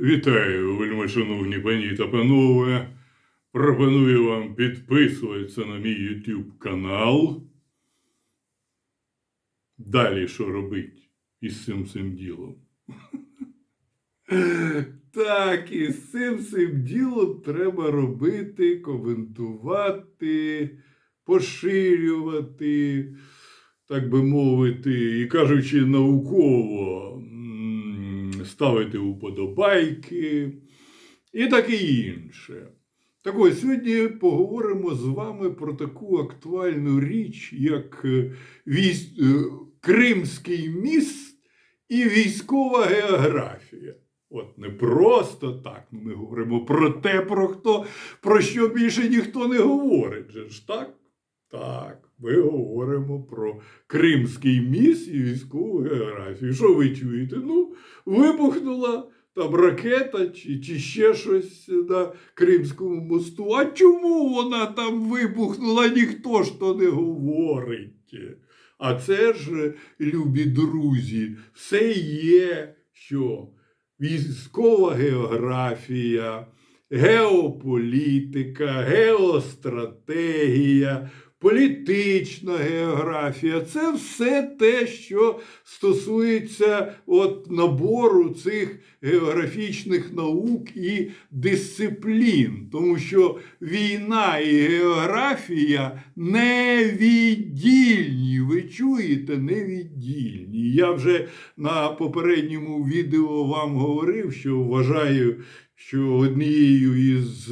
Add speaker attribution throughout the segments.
Speaker 1: Вітаю, вельмишановні пані та панове. Пропоную вам підписуватися на мій YouTube канал. Далі що робить із цим цим ділом? Так, і з цим цим ділом треба робити, коментувати, поширювати, так би мовити, і кажучи науково, ставити уподобайки і таке інше. Так ось сьогодні поговоримо з вами про таку актуальну річ, як е, військ... е, Кримський міст і військова географія. От не просто так. Ми говоримо про те, про хто, про що більше ніхто не говорить. Же ж так? Так, ми говоримо про Кримський міст і військову географію. Що ви чуєте? Ну, вибухнула там ракета чи, чи ще щось на Кримському мосту. А чому вона там вибухнула? Ніхто ж то не говорить. А це ж, любі друзі, все є, що військова географія, геополітика, геостратегія, політична географія це все те, що стосується от набору цих географічних наук і дисциплін, тому що війна і географія невіддільні. Ви чуєте, невіддільні. Я вже на попередньому відео вам говорив, що вважаю, що однією із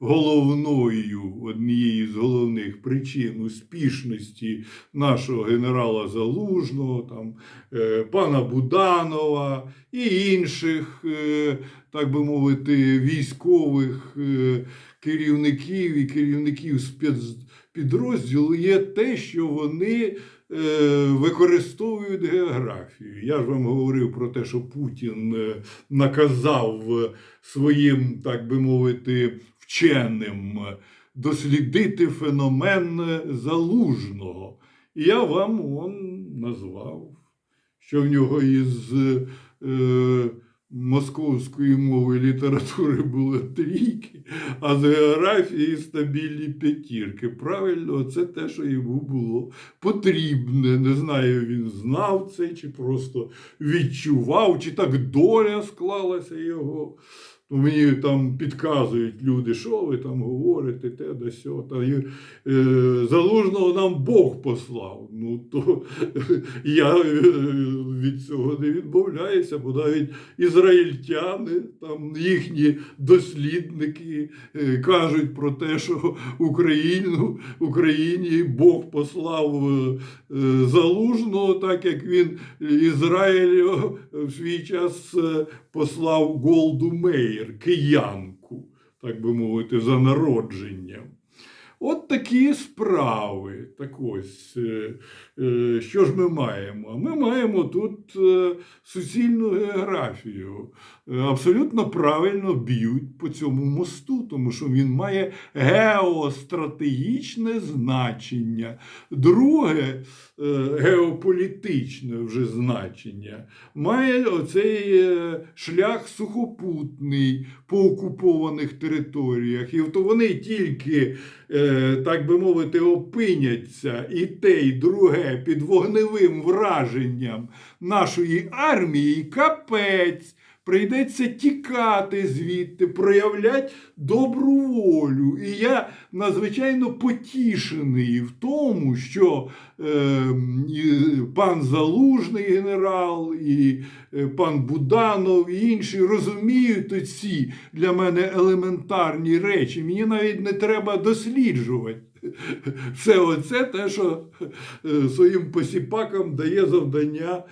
Speaker 1: головною, однією з головних причин успішності нашого генерала Залужного, там, е, пана Буданова і інших, е, так би мовити, військових е, керівників і керівників спецпідрозділу є те, що вони використовують географію. Я ж вам говорив про те, що Путін наказав своїм, так би мовити, вченим дослідити феномен залужного. І я вам он назвав, що в нього із е, московської мови літератури було трійки, а з географії стабільні п'ятірки. Правильно, це те, що йому було потрібне. Не знаю, він знав це, чи просто відчував, чи так доля склалася його. То мені там підказують люди, що ви там говорите, те да сьо. Та, і, е, залужного нам Бог послав. Ну то я е, від цього не відмовляюся, бо навіть ізраїльтяни, там їхні дослідники е, кажуть про те, що Україну, Україні Бог послав е, е, залужного, так як він Ізраїлю в свій час е, послав Голду Меєр, киянку, так би мовити, за народженням. От такі справи. Так ось, е, е, що ж ми маємо? Ми маємо тут е, суцільну географію. Абсолютно правильно б'ють по цьому мосту, тому що він має геостратегічне значення. Друге, геополітичне вже значення, має оцей е, шлях сухопутний по окупованих територіях. І то вони тільки, е, так би мовити, опиняться і те, і друге під вогневим враженням нашої армії, капець. Прийдеться тікати звідти, проявляти добру волю. І я надзвичайно потішений в тому, що е, пан Залужний генерал, і е, пан Буданов, і інші розуміють оці для мене елементарні речі. Мені навіть не треба досліджувати. Все оце те, що е, своїм посіпакам дає завдання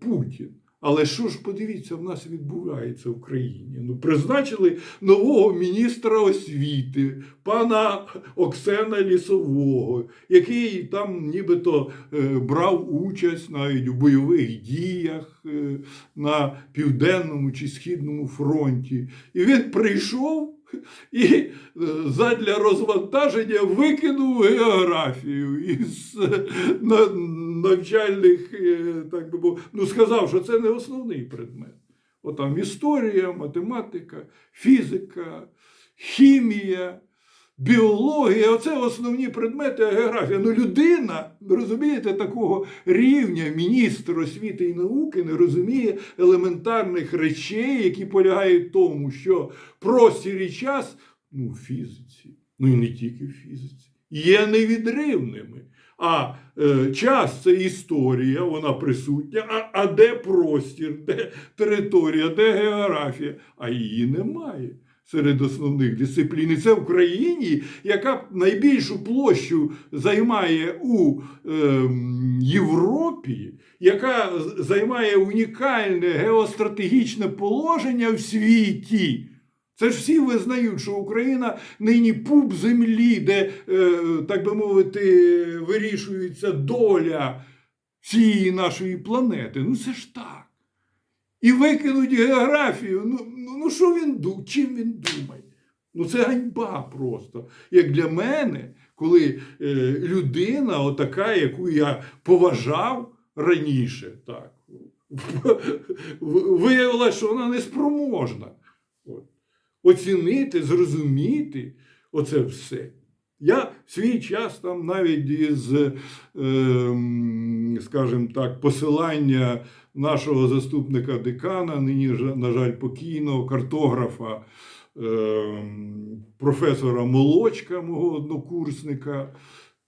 Speaker 1: Путін. Але що ж подивіться, в нас відбувається в країні? Ну, призначили нового міністра освіти, пана Оксена Лісового, який там нібито е, брав участь навіть у бойових діях е, на південному чи східному фронті. І він прийшов. І е, задля розвантаження викинув географію із навчальних, е, так би мов, ну сказав, що це не основний предмет. Отам історія, математика, фізика, хімія, біологія оце основні предмети, а географія. Ну, людина, розумієте, такого рівня міністр освіти і науки не розуміє елементарних речей, які полягають в тому, що простір і час ну, в фізиці, ну і не тільки в фізиці, є невідривними. А е, час це історія, вона присутня. А, а де простір, де територія, де географія? А її немає серед основних дисциплін. І це в країні, яка найбільшу площу займає у е, Європі, яка займає унікальне геостратегічне положення в світі. Це ж всі визнають, що Україна нині пуп землі, де, е, так би мовити, вирішується доля всієї нашої планети. Ну це ж так. І викинуть географію. Ну, ну, ну що він ду- чим він думає? Ну це ганьба просто. Як для мене, коли е, людина, отака, яку я поважав раніше, так, виявилося, що вона неспроможна. Оцінити, зрозуміти оце все. Я в свій час там навіть із, е, скажімо так, посилання нашого заступника декана, нині, на жаль, покійного картографа, е, професора Молочка, мого однокурсника,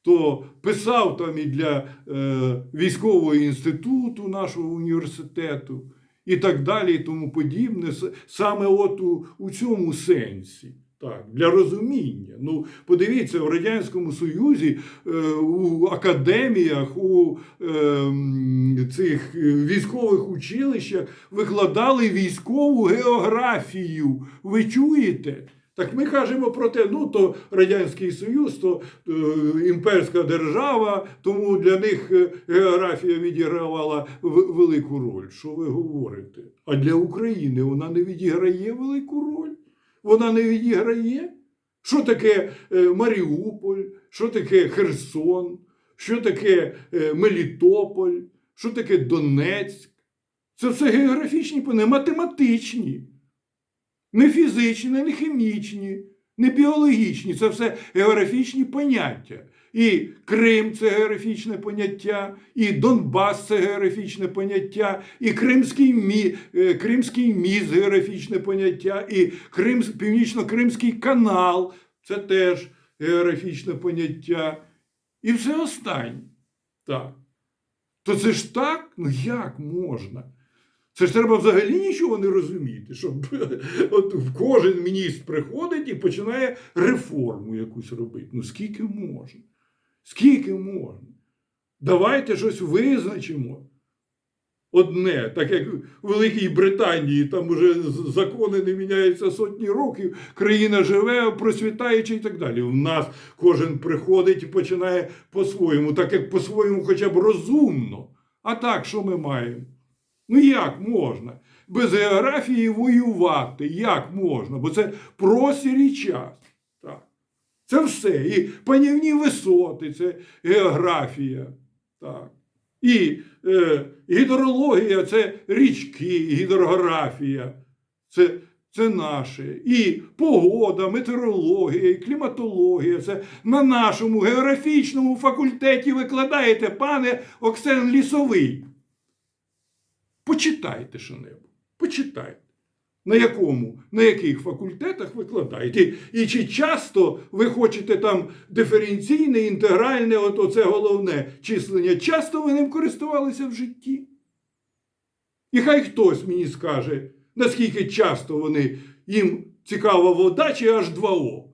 Speaker 1: то писав там і для е, військового інституту нашого університету і так далі, і тому подібне. Саме от у, у цьому сенсі. Так, для розуміння. Ну, подивіться, в Радянському Союзі е, у академіях, у е, цих е, військових училищах викладали військову географію. Ви чуєте? Так ми кажемо про те, ну то Радянський Союз, то е, імперська держава, тому для них е, географія відігравала велику роль. Що ви говорите? А для України вона не відіграє велику роль. Вона не відіграє. Що таке е, Маріуполь, що таке Херсон, що таке е, Мелітополь, що таке Донецьк? Це все географічні, не математичні, не фізичні, не хімічні, не біологічні. Це все географічні поняття. І Крим це географічне поняття, і Донбас це географічне поняття, і Кримський, мі, е, Кримський міст географічне поняття, і Крим, Північно-Кримський канал це теж географічне поняття. І все останнє. Так. То це ж так? Ну як можна? Це ж треба взагалі нічого не розуміти, щоб от кожен міністр приходить і починає реформу якусь робити. Ну скільки можна? Скільки можна? Давайте щось визначимо. Одне, так як в Великій Британії, там уже закони не міняються сотні років, країна живе, процвітаючи і так далі. У нас кожен приходить і починає по-своєму, так як по-своєму хоча б розумно. А так, що ми маємо? Ну як можна? Без географії воювати. Як можна? Бо це простір і час. Так. Це все. І панівні висоти, це географія. Так. І е, гідрологія це річки, гідрографія. Це, це наше. І погода, метеорологія, і кліматологія. Це на нашому географічному факультеті викладаєте, пане Оксен Лісовий. Почитайте що-небудь. Почитайте. На якому, на яких факультетах викладаєте? І, чи часто ви хочете там диференційне, інтегральне, от оце головне числення, часто ви ним користувалися в житті? І хай хтось мені скаже, наскільки часто вони їм цікава вода чи H2O,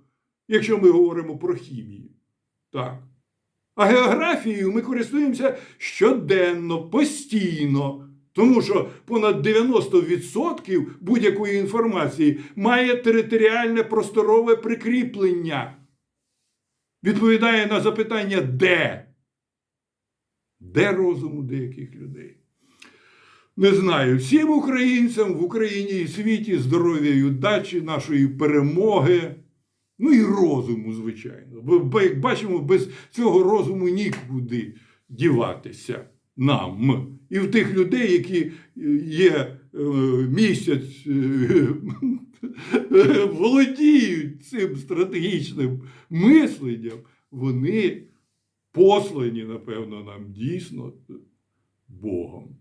Speaker 1: якщо ми говоримо про хімію. Так. А географією ми користуємося щоденно, постійно. Тому що понад 90% будь-якої інформації має територіальне просторове прикріплення. Відповідає на запитання де? Де розум у деяких людей? Не знаю. Всім українцям в Україні і світі здоров'я і удачі, нашої перемоги. Ну і розуму, звичайно. Бо, як бачимо, без цього розуму нікуди діватися нам. І в тих людей, які е, є е, місяць, е, володіють цим стратегічним мисленням, вони послані, напевно, нам дійсно Богом.